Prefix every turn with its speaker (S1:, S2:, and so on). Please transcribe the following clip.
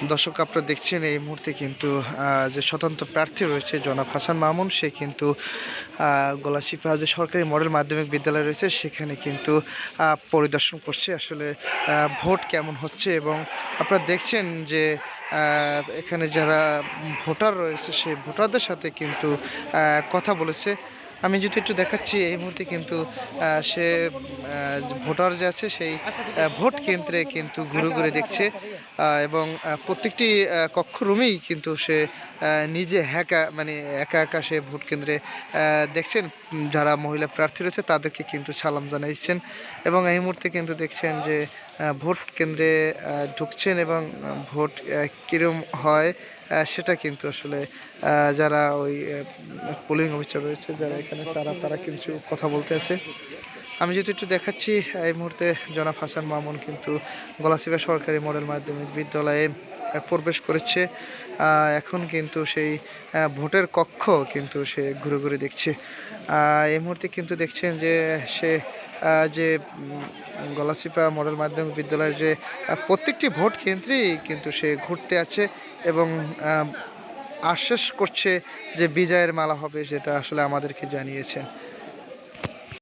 S1: দর্শক আপনারা দেখছেন এই মুহূর্তে কিন্তু যে স্বতন্ত্র প্রার্থী রয়েছে জনাব হাসান মামুন সে কিন্তু আহ, গলাচিপা যে সরকারি মডেল মাধ্যমিক বিদ্যালয় রয়েছে সেখানে কিন্তু পরিদর্শন করছে। আসলে ভোট কেমন হচ্ছে এবং আপনারা দেখছেন যে এখানে যারা ভোটার রয়েছে সেই ভোটারদের সাথে কিন্তু কথা বলেছে। আমি যদি একটু দেখাচ্ছি, এই মুহূর্তে কিন্তু সে ভোটার যে আছে, সেই ভোট কেন্দ্রে কিন্তু ঘুরে ঘুরে দেখছে এবং প্রত্যেকটি কক্ষ রুমেই কিন্তু সে নিজে একা মানে একা একা সে ভোট কেন্দ্রে দেখছেন। যারা মহিলা প্রার্থী রয়েছে, তাদেরকে কিন্তু সালাম জানাইছেন এবং এই মুহূর্তে কিন্তু দেখছেন যে ভোট কেন্দ্রে ঢুকছেন এবং ভোট কিরম হয় সেটা কিন্তু আসলে যারা ওই পোলিং অফিসার রয়েছে, যারা এখানে, তারা তারা কিছু কথা বলতে আছে। আমি যদি একটু দেখাচ্ছি, এই মুহূর্তে জনাব হাসান মামুন কিন্তু গলাচিপা সরকারি মডেল মাধ্যমিক বিদ্যালয়ে প্রবেশ করেছে। এখন কিন্তু সেই ভোটের কক্ষ কিন্তু সে ঘুরে ঘুরে দেখছে। এই মুহূর্তে কিন্তু দেখছেন যে সে যে গলাসিপা মডেল মাধ্যমিক বিদ্যালয়ের যে প্রত্যেকটি ভোট কেন্দ্রেই কিন্তু সে ঘুরতে আছে এবং আশ্বাস করছে যে বিজয়ের মালা হবে সেটা আসলে আমাদেরকে জানিয়েছে